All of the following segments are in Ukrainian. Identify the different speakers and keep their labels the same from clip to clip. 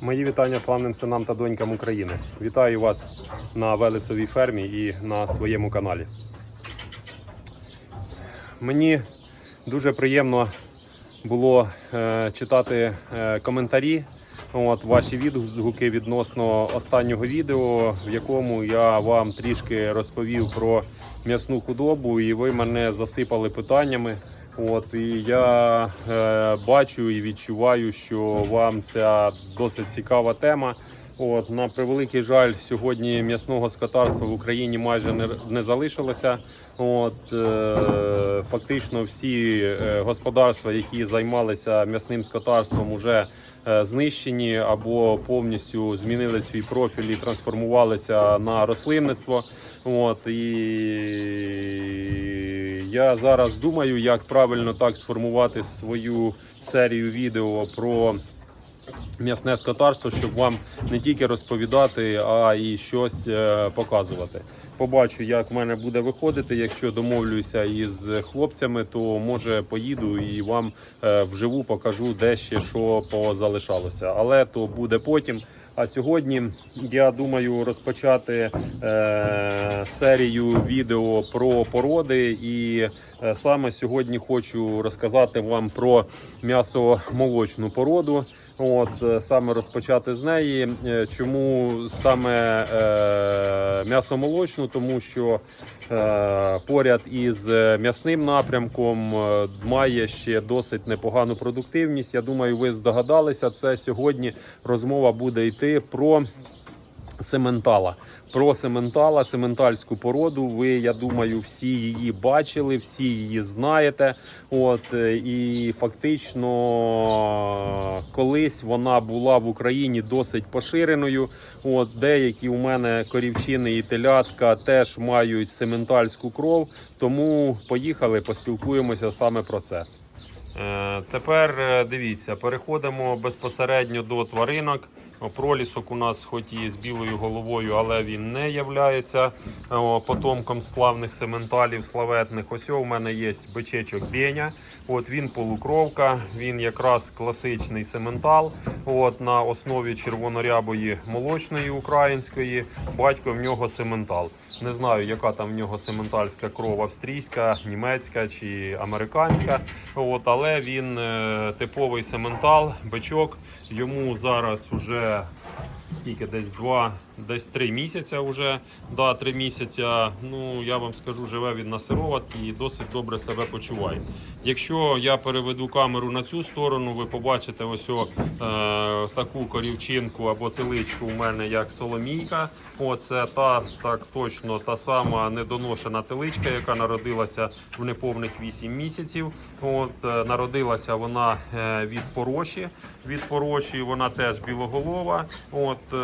Speaker 1: Мої вітання славним синам та донькам України. Вітаю вас на Велесовій фермі і на своєму каналі. Мені дуже приємно було е, читати е, коментарі. От ваші відгуки відносно останнього відео, в якому я вам трішки розповів про м'ясну худобу, і ви мене засипали питаннями. От і я е, бачу і відчуваю, що вам ця досить цікава тема. От на превеликий жаль, сьогодні м'ясного скотарства в Україні майже не, не залишилося. От е, фактично всі е, господарства, які займалися м'ясним скотарством, уже е, знищені або повністю змінили свій профіль і трансформувалися на рослинництво. От і я зараз думаю, як правильно так сформувати свою серію відео про м'ясне скотарство, щоб вам не тільки розповідати, а і щось е, показувати. Побачу, як в мене буде виходити. Якщо домовлюся із хлопцями, то може поїду і вам е, вживу покажу, де ще що позалишалося. Але то буде потім. А сьогодні я думаю розпочати е, серію відео про породи, і е, саме сьогодні хочу розказати вам про м'ясо молочну породу. От е, саме розпочати з неї. Е, Чому саме е, м'ясомолочну? Тому що е, поряд із м'ясним напрямком е, має ще досить непогану продуктивність. Я думаю, ви здогадалися. Це сьогодні розмова буде йти про. Сементала. Про сементала, сементальську породу. Ви, я думаю, всі її бачили, всі її знаєте. От е, і фактично колись вона була в Україні досить поширеною. От деякі у мене корівчини і телятка теж мають сементальську кров. Тому поїхали, поспілкуємося саме про це. Е, Тепер е, дивіться, переходимо безпосередньо до тваринок. Пролісок у нас, хоч і з білою головою, але він не являється потомком славних сементалів, славетних. Ось у мене є бичечок Беня. От він полукровка, він якраз класичний сементал. От на основі червонорябої молочної української. Батько в нього сементал. Не знаю, яка там в нього сементальська кров австрійська, німецька чи американська. От, але він е, типовий сементал, бичок. Йому зараз уже скільки десь два, десь три місяця вже. Да, три місяця. Ну я вам скажу, живе він на сироватці і досить добре себе почуває. Якщо я переведу камеру на цю сторону, ви побачите ось о, е, таку корівчинку або теличку у мене як соломійка. Оце та так точно та сама недоношена теличка, яка народилася в неповних 8 місяців. От е, народилася вона е, від пороші. Від пороші вона теж білоголова. От е,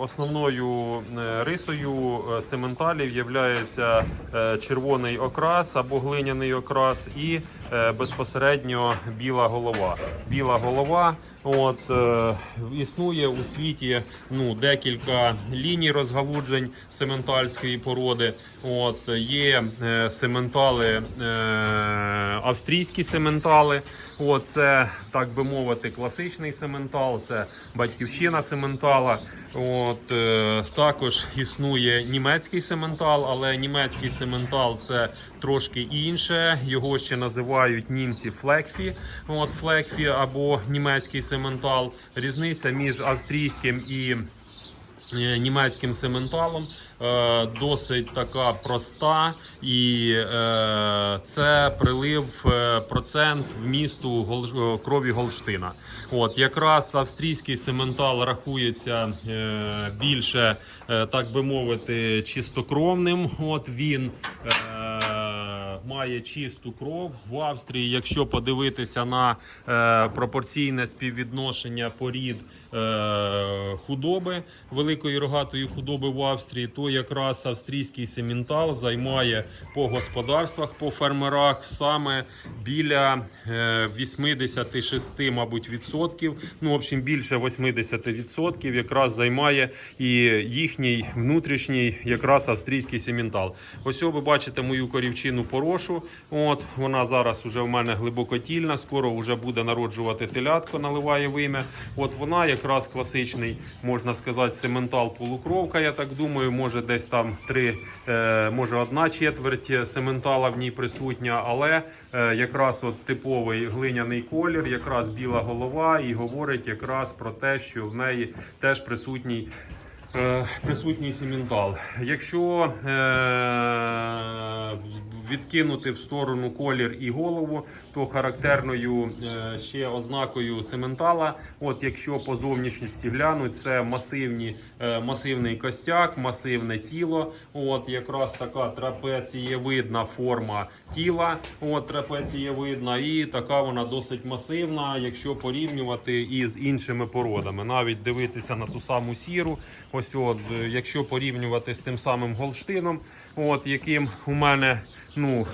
Speaker 1: основною е, рисою е, сементалів є червоний окрас або глиняний окрас і е, безпосередньо біла голова. Біла голова. От е, існує у світі ну декілька ліній розгалуджень сементальської породи. От є е, сементали, е, австрійські сементали. От це так би мовити, класичний сементал, це батьківщина сементала. От е, також існує німецький сементал, але німецький сементал це трошки інше. Його ще називають німці флекфі. От флекфі або німецький сементал. Різниця між австрійським і е, німецьким сементалом е, досить така проста, і е, це прилив процент вмісту крові Голштина. От якраз австрійський сементал рахується більше, так би мовити, чистокровним. От він. Має чисту кров в Австрії. Якщо подивитися на е, пропорційне співвідношення порід е, худоби великої рогатої худоби в Австрії, то якраз австрійський сементал займає по господарствах, по фермерах саме біля е, 86, мабуть, відсотків. Ну, в общем, більше 80 відсотків якраз займає і їхній внутрішній якраз австрійський сементал. Ось ви бачите мою корівчину порошу. Хорошу. От вона зараз уже в мене глибокотільна, скоро вже буде народжувати телятко, наливає вим'я. От вона якраз класичний, можна сказати, сементал полукровка. Я так думаю, може десь там три, е, може одна четверть сементала в ній присутня, але е, якраз от типовий глиняний колір, якраз біла голова, і говорить якраз про те, що в неї теж присутній. Е, Присутній сіментал. Якщо відкинути в сторону колір і голову, то характерною е, ще ознакою сементала, от якщо по зовнішньості глянуть, це масивні, масивний костяк, масивне тіло. От якраз така трапецієвидна форма тіла. От трапецієвидна, і така вона досить масивна, якщо порівнювати із іншими породами. Навіть дивитися на ту саму сіру. Ось от, е, якщо порівнювати з тим самим Голштином, от яким у мене ну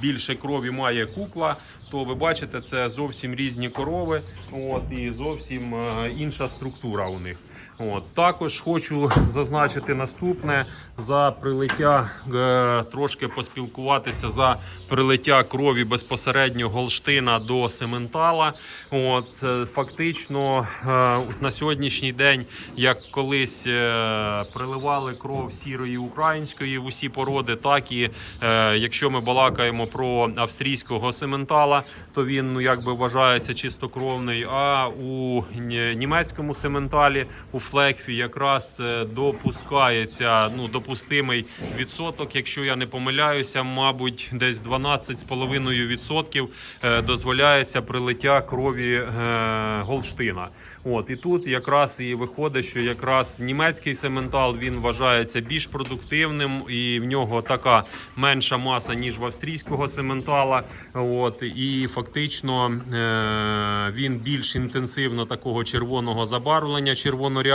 Speaker 1: більше крові має кукла, то ви бачите, це зовсім різні корови, от і зовсім е, інша структура у них. От також хочу зазначити наступне за прилиття, е, трошки поспілкуватися за прилиття крові безпосередньо Голштина до Сементала. От е, фактично е, на сьогоднішній день, як колись приливали кров сірої української в усі породи, так і якщо ми балакаємо про австрійського сементала, то він ну якби вважається чистокровний. А у німецькому сементалі у флекфі якраз е, допускається ну допустимий відсоток. Якщо я не помиляюся, мабуть, десь 12,5% е, дозволяється прилиття крові е, Голштина. От і тут якраз і виходить, що якраз німецький сементал він вважається більш продуктивним, і в нього така менша маса ніж в австрійського сементала. От і фактично він більш інтенсивно такого червоного забарвлення,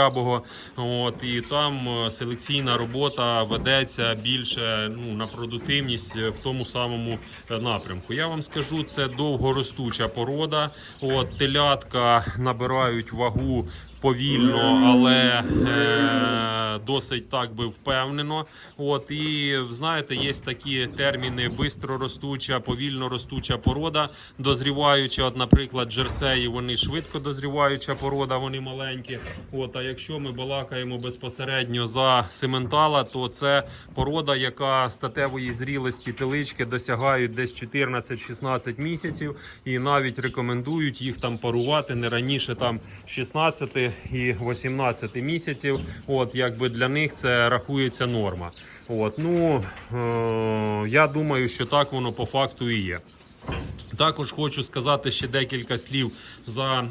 Speaker 1: червонорябого. От і там е, селекційна робота ведеться більше ну на продуктивність в тому самому е, напрямку. Я вам скажу, це довгоростуча порода. От телятка набирають вагу. Повільно, але е, досить так би впевнено. От і знаєте, є такі терміни: бистро ростуча, повільно ростуча порода, дозріваюча. От, наприклад, джерсеї, вони швидко дозріваюча порода, вони маленькі. От, а якщо ми балакаємо безпосередньо за сементала, то це порода, яка статевої зрілості телички досягають десь 14-16 місяців, і навіть рекомендують їх там парувати не раніше там 16 і 18 місяців. От якби для них це рахується норма. От ну е- я думаю, що так воно по факту і є. Також хочу сказати ще декілька слів за е,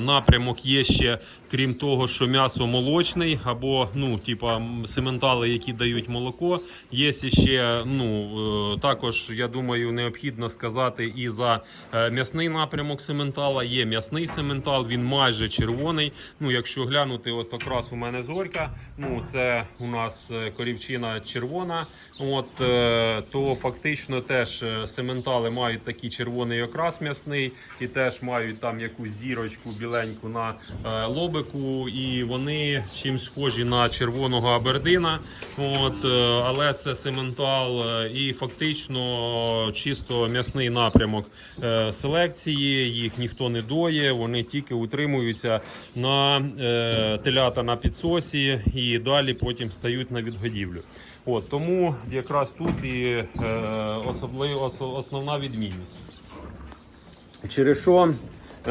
Speaker 1: напрямок. Є ще, крім того, що м'ясо молочний, або ну, типа сементали, які дають молоко. Є ще, ну е, також я думаю, необхідно сказати і за е, м'ясний напрямок сементала. Є м'ясний сементал, він майже червоний. Ну, якщо глянути, от якраз у мене зорька, ну це у нас е, корівчина червона. От е, то фактично теж е, сементали мають такий червоний окрас м'ясний, і теж мають там якусь зірочку біленьку на е, лобику, і вони чим схожі на червоного абердина. От, е, але це сементал е, і фактично чисто м'ясний напрямок селекції. Їх ніхто не доє, вони тільки утримуються на телята на підсосі і далі потім стають на відгодівлю. От, тому якраз тут і е, особлив, основна відмінність. Через що, е,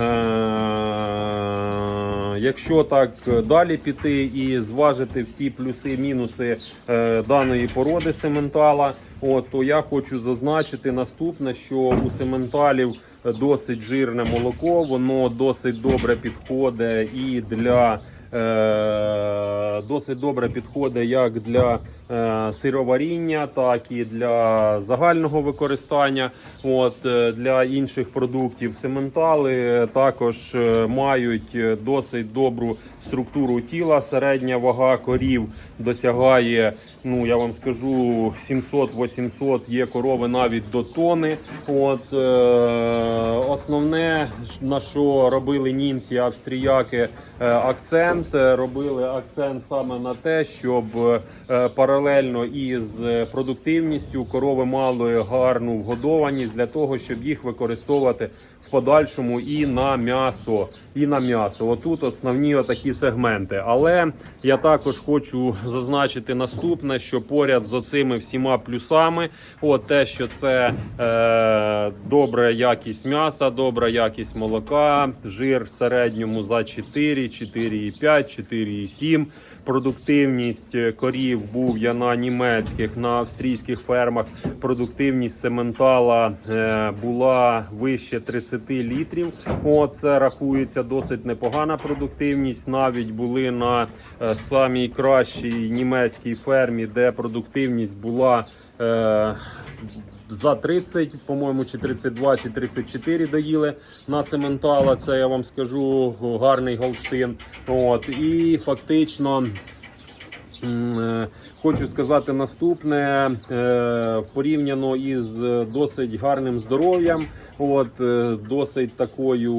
Speaker 1: якщо так далі піти і зважити всі плюси-мінуси е, даної породи сементала, от, то я хочу зазначити наступне, що у сементалів досить жирне молоко, воно досить добре підходить і для. Е, досить добре підходить як для е, сироваріння, так і для загального використання. От е, для інших продуктів сементали також мають досить добру структуру тіла. Середня вага корів досягає Ну я вам скажу 700-800 є корови навіть до тони. От е, основне на що робили німці, австріяки е, акцент, е, робили акцент саме на те, щоб е, паралельно із продуктивністю корови мали гарну вгодованість для того, щоб їх використовувати в подальшому і на м'ясо. І на м'ясо. Отут основні отакі сегменти. Але я також хочу зазначити наступне, що поряд з оцими всіма плюсами, от те, що це е, добра якість м'яса, добра якість молока, жир в середньому за 4, 4,5, 4,7. Продуктивність корів був я на німецьких, на австрійських фермах. Продуктивність сементала е, була вище 30 літрів. О, це рахується досить непогана продуктивність. Навіть були на е, самій кращій німецькій фермі, де продуктивність була. Е, за 30, по-моєму, чи 32, чи 34 доїли на сементала. Це я вам скажу гарний голштин. От і фактично. Е, Хочу сказати наступне е, порівняно із досить гарним здоров'ям, от е, досить такою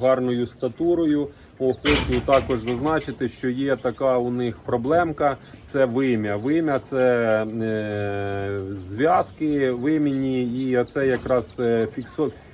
Speaker 1: гарною статурою. Хочу також зазначити, що є така у них проблемка. Це вим'я. Вим'я це е, зв'язки вимені, і це якраз е,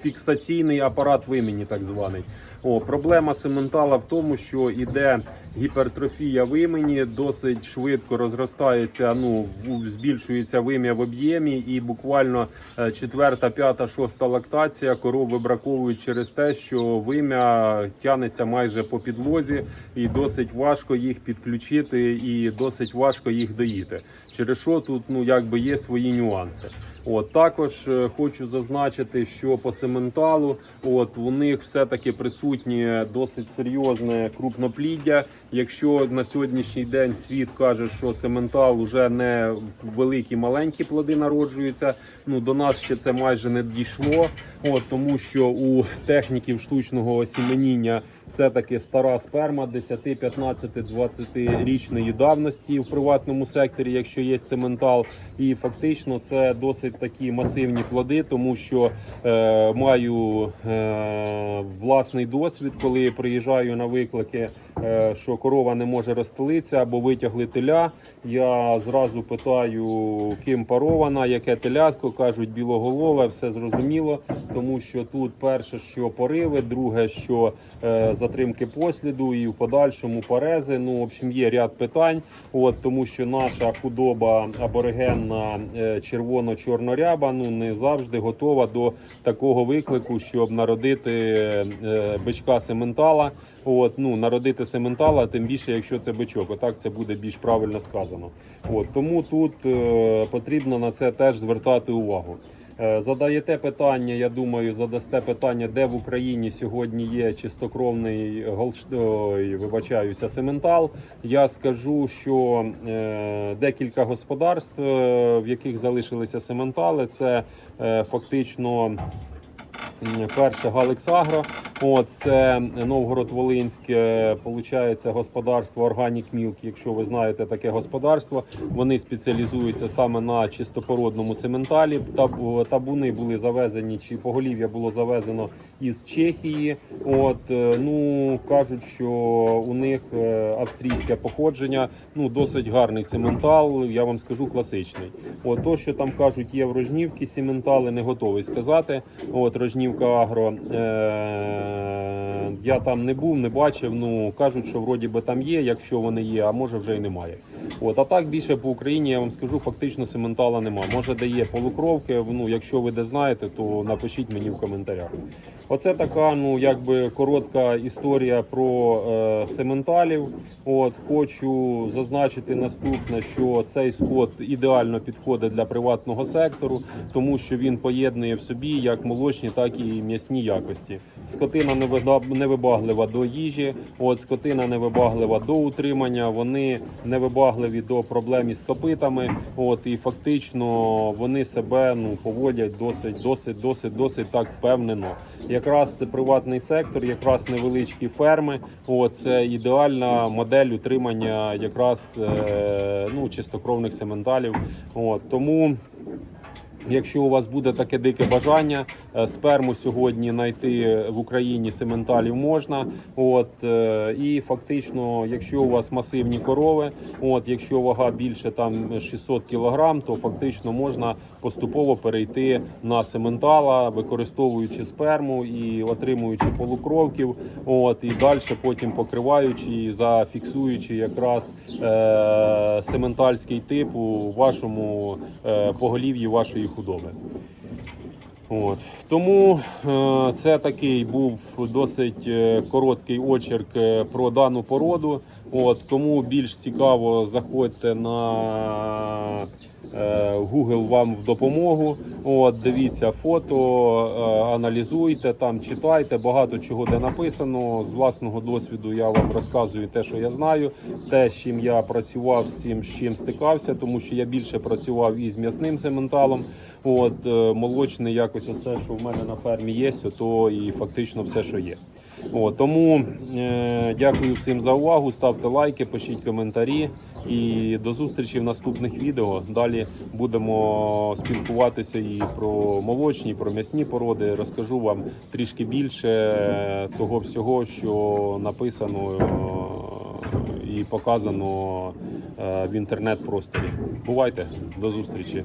Speaker 1: фіксаційний апарат вимені, так званий. О, проблема сементала в тому, що іде гіпертрофія вимені, досить швидко розростається. Ну збільшується вим'я в об'ємі, і буквально е, четверта, п'ята, шоста лактація коров вибраковують через те, що вим'я тянеться майже по підлозі, і досить важко їх підключити, і досить важко їх доїти. Через що тут ну якби є свої нюанси. От також е, хочу зазначити, що по сементалу, от у них все-таки присутнє досить серйозне крупнопліддя. Якщо на сьогоднішній день світ каже, що сементал вже не великі маленькі плоди народжуються. Ну до нас ще це майже не дійшло. От тому, що у техніків штучного осіменіння все-таки стара сперма 10, 15, 20 річної давності в приватному секторі, якщо є сементал, і фактично це досить такі масивні плоди, тому що е, маю е, власний досвід, коли приїжджаю на виклики, е, що корова не може розстелитися або витягли теля. Я зразу питаю, ким парована, яке телятко, кажуть білоголове, все зрозуміло, тому що тут перше, що пориви, друге, що е, затримки посліду, і в подальшому парези. Ну, в общем, є ряд питань. От тому, що наша худоба аборигенна е, червоно-чорноряба ну не завжди готова до такого виклику, щоб народити е, бичка сементала. От ну народити сементала, тим більше, якщо це бичок. Отак це буде більш правильно сказано. От тому тут е, потрібно на це теж звертати увагу. Е, Задаєте питання, я думаю, задасте питання, де в Україні сьогодні є чистокровний голш... ой, вибачаюся, сементал. Я скажу, що е, декілька господарств, е, в яких залишилися сементали, це е, фактично. Перше Галексагро, це Новгород-Волинське, получається господарство Organic Milk, якщо ви знаєте таке господарство. Вони спеціалізуються саме на чистопородному сементалі. Таб- Табуни були завезені, чи поголів'я було завезено із Чехії. От е, ну кажуть, що у них е, австрійське походження, ну досить гарний сементал. Я вам скажу класичний. От то, що там кажуть, є в Рожнівці сементали, не готовий сказати. От Рожнівка Агро. Е- я там не був, не бачив. Ну кажуть, що вроді би там є, якщо вони є, а може вже й немає. От, а так більше по Україні я вам скажу, фактично сементала нема. Може, де є полукровки. Ну, якщо ви де знаєте, то напишіть мені в коментарях. Оце така, ну якби коротка історія про е, сементалів. От хочу зазначити наступне, що цей скот ідеально підходить для приватного сектору, тому що він поєднує в собі як молочні, так і м'ясні якості. Скотина невибаглива до їжі, от скотина невибаглива до утримання. Вони невибагливі до проблем із копитами. От і фактично вони себе ну поводять досить, досить, досить, досить так впевнено. Якраз приватний сектор, якраз невеличкі ферми. От, це ідеальна модель утримання якраз е, ну, чистокровних сементалів. От, тому Якщо у вас буде таке дике бажання, е, сперму сьогодні знайти в Україні сементалів можна. От е, і фактично, якщо у вас масивні корови, от якщо вага більше там 600 кг, то фактично можна поступово перейти на сементала, використовуючи сперму і отримуючи полукровків. От і далі потім покриваючи і зафіксуючи якраз е, сементальський тип у вашому е, поголів'ї вашої худоби. От. Тому е, це такий був досить е, короткий очерк е, про дану породу. От, кому більш цікаво, заходьте на Google вам в допомогу. От, дивіться фото, е, аналізуйте там, читайте. Багато чого де написано. З власного досвіду я вам розказую те, що я знаю, те, з чим я працював, чим, з чим стикався, тому що я більше працював із м'ясним сементалом. От е, молочний, якось оце, що в мене на фермі є, то і фактично все, що є. О, тому е, дякую всім за увагу. Ставте лайки, пишіть коментарі і до зустрічі в наступних відео. Далі будемо спілкуватися і про молочні, і про м'ясні породи. Розкажу вам трішки більше того всього, що написано е, і показано е, в інтернет-просторі. Бувайте, до зустрічі.